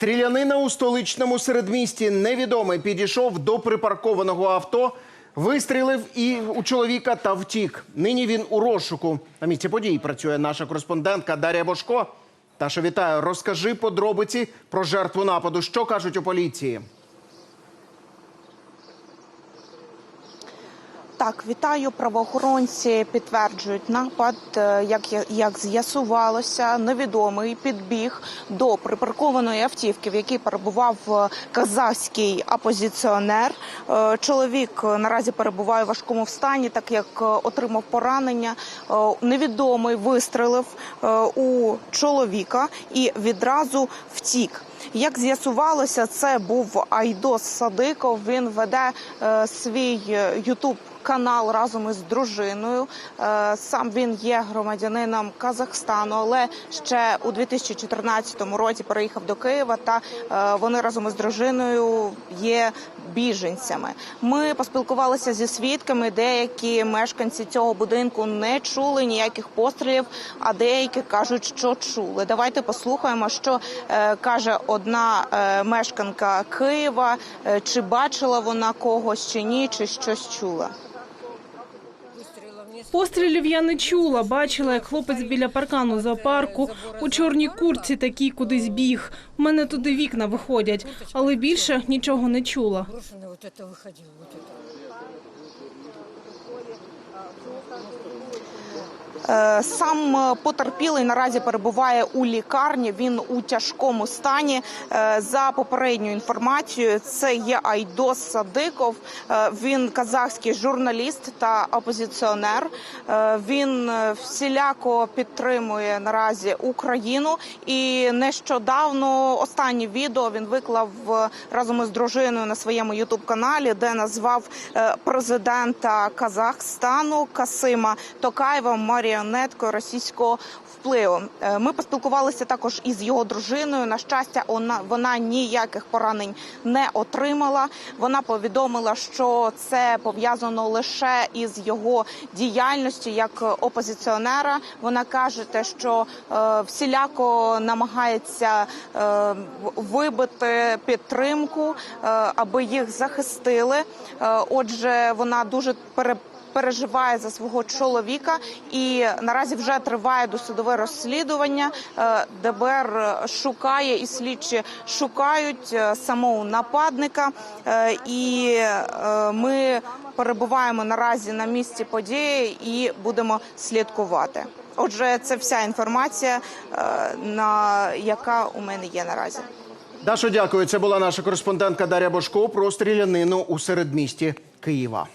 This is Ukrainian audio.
Стрілянина у столичному середмісті невідомий підійшов до припаркованого авто, вистрілив і у чоловіка та втік. Нині він у розшуку. На місці подій працює наша кореспондентка Дар'я Бошко. Таша, вітаю. Розкажи подробиці про жертву нападу. Що кажуть у поліції? Так, вітаю. Правоохоронці підтверджують напад. Е, Як як з'ясувалося, невідомий підбіг до припаркованої автівки, в якій перебував е, казахський опозиціонер. Е, Чоловік наразі перебуває в важкому стані, так як отримав поранення. Невідомий вистрелив у чоловіка і відразу втік. Як з'ясувалося, це був Айдос Садиков. Він веде свій Ютуб. Канал разом із дружиною. Е, Сам він є громадянином Казахстану, але ще у 2014 році переїхав до Києва. Та е, вони разом із дружиною є біженцями. Ми поспілкувалися зі свідками. Деякі мешканці цього будинку не чули ніяких пострілів, а деякі кажуть, що чули. Давайте послухаємо, що е, каже одна мешканка Києва. Чи бачила вона когось чи ні, чи щось чула. Пострілів я не чула. Бачила, як хлопець біля паркану зоопарку у чорній куртці такий кудись біг. У мене туди вікна виходять, але більше нічого не чула. брошенный вот это выходил, вот это. Е, Сам е, потерпілий наразі перебуває у лікарні. Він у тяжкому стані. Е, За попередньою інформацією, це є Айдос Садиков. Він казахський журналіст та опозиціонер. Він всіляко підтримує наразі Україну. І нещодавно останнє відео він виклав разом із дружиною на своєму ютуб каналі, де назвав президента Казахстану Касима Токаєва маріонеткою російського впливу. Е, Ми поспілкувалися також із його дружиною. На щастя, вона, вона ніяких поранень не отримала. Вона повідомила, що це пов'язано лише із його діяльністю як опозиціонера. Вона каже, те, що е, всіляко намагається е, вибити підтримку, аби їх захистили. Отже, вона дуже пере переживає за свого чоловіка, і наразі вже триває досудове розслідування. Е, ДБР шукає і слідчі шукають е, самого нападника, Е, і ми перебуваємо наразі на місці події і будемо слідкувати. Отже, це вся інформація, на яка у мене є наразі. Дашо, дякую. Це була наша кореспондентка Дар'я Бошко про стрілянину у середмісті Києва.